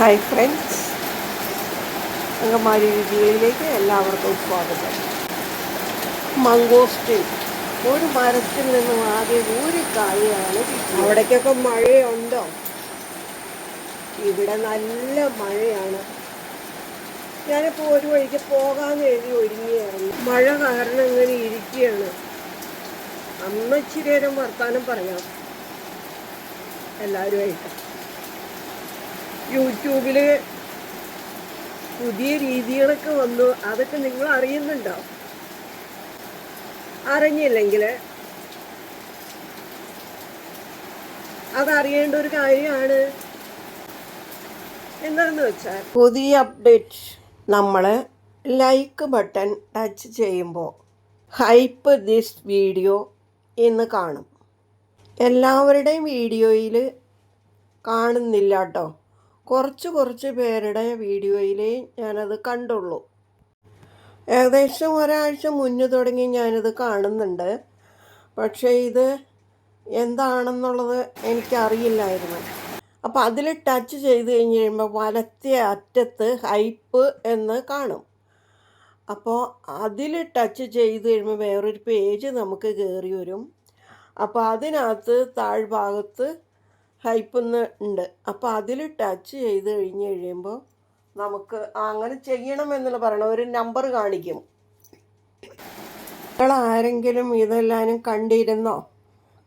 Hi friends അങ്കമാരി രുചികളിലേക്ക് എല്ലാവർക്കും സ്വാഗതം. Mangosteen ഒരു മരത്തിൽ നിന്നും ആകെ ഒരു കായാണ്. അവിടേക്കൊക്കെ മഴയുണ്ടോ? ഇവിടെ നല്ല മഴയാണ്. ഞാനിപ്പോൾ ഒരു വഴിക്ക് പോകാമെന്ന് എഴുതി ഒരുങ്ങിയായിരുന്നു. മഴ കാരണം ഇങ്ങനെ ഇരിക്കുകയാണ്. അന്ന് ഇച്ചിരി നേരം വർത്താനം പറയാം. എല്ലാവരുമായിട്ട്. യൂട്യൂബിൽ പുതിയ രീതികളൊക്കെ വന്നു. അതൊക്കെ നിങ്ങൾ അറിയുന്നുണ്ടോ? അറിഞ്ഞില്ലെങ്കിൽ അതറിയേണ്ട ഒരു കാര്യമാണ് എന്താണെന്ന് വെച്ചാൽ പുതിയ അപ്ഡേറ്റ് നമ്മൾ ലൈക്ക് ബട്ടൺ ടച്ച് ചെയ്യുമ്പോൾ ഹൈപ്പ് ദിസ് വീഡിയോ എന്ന് കാണും. എല്ലാവരുടെയും വീഡിയോയിൽ കാണുന്നില്ല കേട്ടോ കുറച്ച് കുറച്ച് പേരുടെ വീഡിയോയിലേ ഞാനത് കണ്ടുള്ളൂ. ഏകദേശം ഒരാഴ്ച മുന്നു തുടങ്ങി ഞാനിത് കാണുന്നുണ്ട്. പക്ഷേ ഇത് എന്താണെന്നുള്ളത് എനിക്കറിയില്ലായിരുന്നു. അപ്പോൾ അതിൽ ടച്ച് ചെയ്ത് കഴിഞ്ഞ് കഴിയുമ്പോൾ വലത്തെ അറ്റത്ത് ഹൈപ്പ് എന്ന് കാണും. അപ്പോൾ അതിൽ ടച്ച് ചെയ്ത് കഴിയുമ്പോൾ വേറൊരു പേജ് നമുക്ക് കയറി വരും. അപ്പോൾ അതിനകത്ത് താഴ്ഭാഗത്ത് ഹൈപ്പെന്ന് ഉണ്ട്. അപ്പോൾ അതിൽ ടച്ച് ചെയ്ത് കഴിഞ്ഞ് കഴിയുമ്പോൾ നമുക്ക് അങ്ങനെ ചെയ്യണം എന്ന് പറയണം. ഒരു നമ്പർ കാണിക്കും. നിങ്ങൾ ആരെങ്കിലും ഇതെല്ലാവരും കണ്ടിരുന്നോ?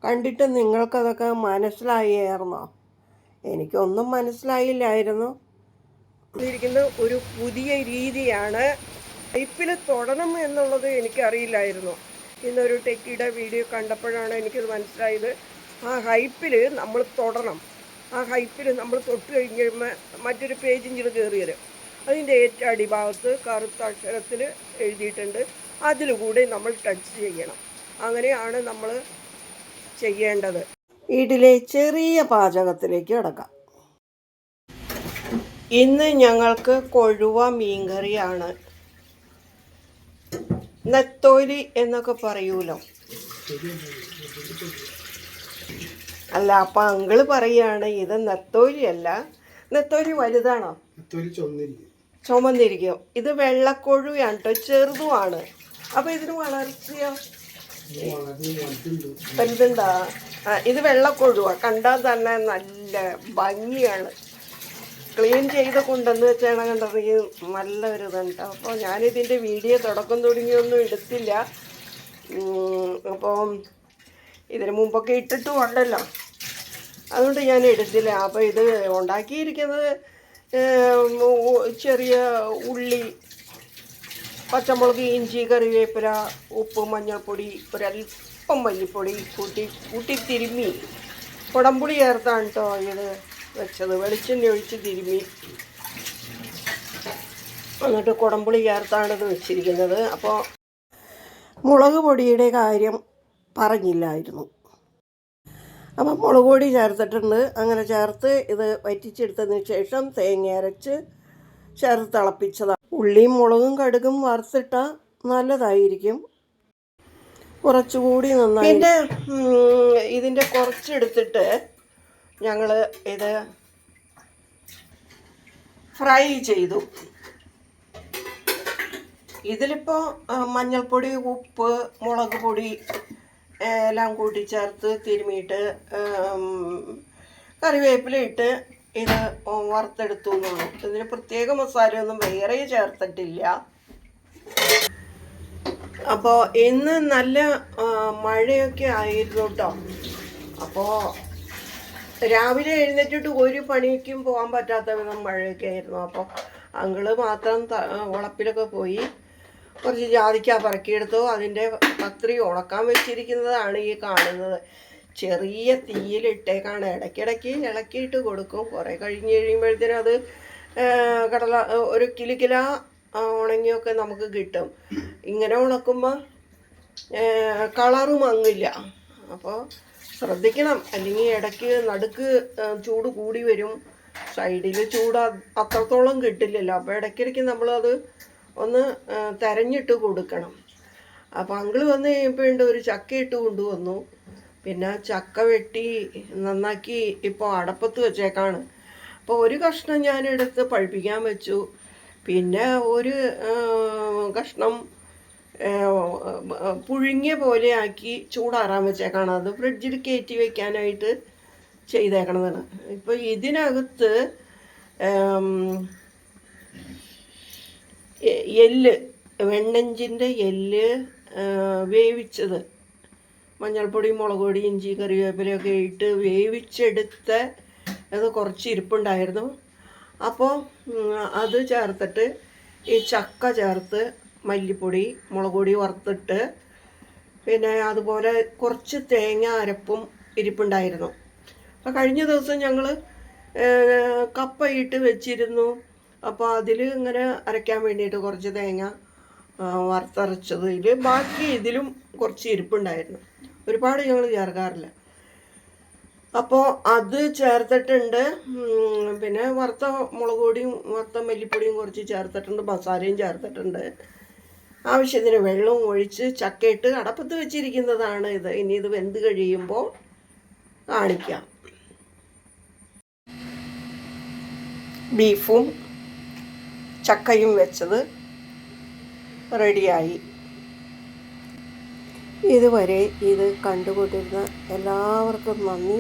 കണ്ടിട്ട് നിങ്ങൾക്കതൊക്കെ മനസ്സിലായിരുന്നോ എനിക്കൊന്നും മനസ്സിലായില്ലായിരുന്നു. ഇരിക്കുന്ന ഒരു പുതിയ രീതിയാണ് ഹൈപ്പിൽ തൊടണം എന്നുള്ളത് എനിക്കറിയില്ലായിരുന്നു. ഇന്നൊരു ടെക്കിയുടെ വീഡിയോ കണ്ടപ്പോഴാണ് എനിക്കത് മനസ്സിലായത്. ആ ഹൈപ്പിൽ നമ്മൾ തൊടണം. ആ ഹൈപ്പിൽ നമ്മൾ തൊട്ട് കഴിഞ്ഞ് കഴിയുമ്പോൾ മറ്റൊരു പേജിന്റെ കയറി വരും അതിന്റെ ഏറ്റവും അടിഭാഗത്ത് കറുത്ത അക്ഷരത്തിൽ എഴുതിയിട്ടുണ്ട്. അതിലുകൂടെ നമ്മൾ ടച്ച് ചെയ്യണം. അങ്ങനെയാണ് നമ്മൾ ചെയ്യേണ്ടത്. വീട്ടിലെ ചെറിയ പാചകത്തിലേക്ക് കിടക്കാം. ഇന്ന് ഞങ്ങൾക്ക് കൊഴുവ മീൻകറിയാണ്. നെത്തോലി എന്നൊക്കെ പറയൂലോ? അല്ല അപ്പൊ അങ്കിൾ പറയാണ് ഇത് നെത്തോലി അല്ല നെത്തോലി വലുതാണോ ചുമന്നിരിക്കും. ഇത് വെള്ളക്കൊഴുവാണ് കേട്ടോ ചെറുതുമാണ്. അപ്പൊ ഇതിന് വളർച്ചയോ? വലുതുണ്ടാ. ഇത് വെള്ളക്കൊഴുവാ. കണ്ടാൽ തന്നെ നല്ല ഭംഗിയാണ്. ക്ലീൻ ചെയ്ത് കൊണ്ടെന്ന് വെച്ചാണ് കണ്ടിറങ്ങി നല്ല ഒരു ഇതുണ്ട് അപ്പോൾ ഞാനിതിന്റെ വീഡിയോ തുടക്കം തുടങ്ങിയൊന്നും എടുത്തില്ല. അപ്പോൾ അപ്പം ഇതിന് മുമ്പൊക്കെ ഇട്ടിട്ടും ഉണ്ടല്ലോ അതുകൊണ്ട് ഞാൻ എടുത്തില്ല. അപ്പോൾ ഇത് ഉണ്ടാക്കിയിരിക്കുന്നത് ചെറിയ ഉള്ളി പച്ചമുളക് ഇഞ്ചി കറിവേപ്പില ഉപ്പ് മഞ്ഞൾപ്പൊടി ഒരല്പം മല്ലിപ്പൊടി കൂട്ടി കൂട്ടി തിരുമ്മി. കുടംപുളി ചേർത്താണ് കേട്ടോ ഇത് വെച്ചത്. വെളിച്ചെണ്ണ ഒഴിച്ച് തിരുമ്മി. എന്നിട്ട് കുടംപുളി ഇത് വെച്ചിരിക്കുന്നത്. അപ്പോൾ മുളക് പൊടിയുടെ കാര്യം പറഞ്ഞില്ലായിരുന്നു. അപ്പം മുളക് പൊടി ചേർത്തിട്ടുണ്ട്. അങ്ങനെ ചേർത്ത് ഇത് വറ്റിച്ചെടുത്തതിന് ശേഷം തേങ്ങ അരച്ച് ചേർത്ത് തിളപ്പിച്ചതാണ്. ഉള്ളിയും മുളകും കടുകും വറുത്തിട്ടാൽ നല്ലതായിരിക്കും. കുറച്ചുകൂടി നന്നായി. പിന്നെ ഇതിന്റെ കുറച്ചെടുത്തിട്ട് ഞങ്ങൾ ഇത് ഫ്രൈ ചെയ്തു. ഇതിലിപ്പോൾ മഞ്ഞൾപ്പൊടി ഉപ്പ് മുളക് പൊടി എല്ലാം കൂട്ടി ചേർത്ത് തിരുമിയിട്ട് കറിവേപ്പില ഇട്ട് ഇത് വറുത്തെടുത്തു എന്നുള്ളൂ. ഇതിന് പ്രത്യേക മസാലയൊന്നും വേറെ ചേർത്തിട്ടില്ല. അപ്പോൾ ഇന്ന് നല്ല മഴയൊക്കെ ആയിരുന്നു കേട്ടോ അപ്പോൾ രാവിലെ എഴുന്നേറ്റിട്ട് ഒരു പണിക്കും പോകാൻ പറ്റാത്ത വിധം മഴയൊക്കെ ആയിരുന്നു. അപ്പോൾ അങ്കിൾ മാത്രം വളപ്പിലൊക്കെ പോയി. കുറച്ച് ജാതിക്ക പറക്കിയെടുത്തു. അതിന്റെ പത്രി ഉണക്കാൻ വെച്ചിരിക്കുന്നതാണ് ഈ കാണുന്നത്. ചെറിയ തീയിലിട്ടേക്കാണ്. ഇടയ്ക്കിടയ്ക്ക് ഇളക്കിയിട്ട് കൊടുക്കും. കുറേ കഴിഞ്ഞ് കഴിയുമ്പോഴത്തേനും അത് കടല ഒരു കിലുകില കില ഉണങ്ങിയൊക്കെ നമുക്ക് കിട്ടും. ഇങ്ങനെ ഉണക്കുമ്പോൾ കളറും മങ്ങില്ല അപ്പോൾ ശ്രദ്ധിക്കണം. അല്ലെങ്കിൽ ഇടയ്ക്ക് നടുക്ക് ചൂട് കൂടി വരും. സൈഡിൽ ചൂട് അത്രത്തോളം കിട്ടില്ലല്ലോ. അപ്പോൾ ഇടയ്ക്കിടയ്ക്ക് നമ്മളത് ഒന്ന് തെരഞ്ഞിട്ട് കൊടുക്കണം. അപ്പോൾ അങ്കിൾ വന്ന് കഴിയുമ്പോഴുണ്ട് ഒരു ചക്ക ഇട്ട് കൊണ്ടുവന്നു. പിന്നെ ചക്ക വെട്ടി നന്നാക്കി ഇപ്പോൾ അടപ്പത്ത് വെച്ചേക്കാണ്. അപ്പോൾ ഒരു കഷ്ണം ഞാൻ എടുത്ത് പഴുപ്പിക്കാൻ വെച്ചു. പിന്നെ ഒരു കഷ്ണം പുഴുങ്ങിയ ആക്കി ചൂടാറാൻ വെച്ചേക്കാണ്. അത് ഫ്രിഡ്ജിൽ കയറ്റി വെക്കാനായിട്ട് ചെയ്തേക്കണതാണ്. ഇപ്പോൾ ഇതിനകത്ത് എല്ല് വെണ്ണഞ്ചിന്റെ എല്ല് വേവിച്ചത്. മഞ്ഞൾപ്പൊടി മുളക് പൊടി ഇഞ്ചി കറിവേപ്പിലയൊക്കെ ഇട്ട് വേവിച്ചെടുത്ത അത് കുറച്ച് ഇരിപ്പുണ്ടായിരുന്നു. അപ്പോൾ അത് ചേർത്തിട്ട് ഈ ചക്ക ചേർത്ത് മല്ലിപ്പൊടി മുളക് പൊടി വറുത്തിട്ട് പിന്നെ അതുപോലെ കുറച്ച് തേങ്ങ അരപ്പും ഇരിപ്പുണ്ടായിരുന്നു. അപ്പോൾ കഴിഞ്ഞ ദിവസം ഞങ്ങൾ കപ്പയിട്ട് വെച്ചിരുന്നു. അപ്പോൾ അതിൽ ഇങ്ങനെ അരയ്ക്കാൻ വേണ്ടിയിട്ട് കുറച്ച് തേങ്ങ വറുത്തരച്ചതിൽ ബാക്കി ഇതിലും കുറച്ച് ഇരിപ്പുണ്ടായിരുന്നു. ഒരുപാട് ഞങ്ങൾ ചേർക്കാറില്ല. അപ്പോൾ അത് ചേർത്തിട്ടുണ്ട് പിന്നെ വറുത്ത മുളക് പൊടിയും വറുത്ത മല്ലിപ്പൊടിയും കുറച്ച് ചേർത്തിട്ടുണ്ട് മസാലയും ചേർത്തിട്ടുണ്ട്. ആവശ്യത്തിന് വെള്ളവും ഒഴിച്ച് ചക്കയിട്ട് അടപ്പത്ത് വെച്ചിരിക്കുന്നതാണ് ഇത്. ഇനി ഇത് വെന്ത് കഴിയുമ്പോൾ കാണിക്കാം. ബീഫും ചക്കയും വെച്ചത് റെഡിയായി. ഇതുവരെ ഇത് കണ്ടുകൊണ്ടിരുന്ന എല്ലാവർക്കും നന്ദി.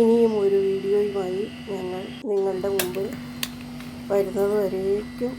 ഇനിയും ഒരു വീഡിയോയുമായി ഞങ്ങൾ നിങ്ങളുടെ മുമ്പ് വരുന്നത് വരേക്കും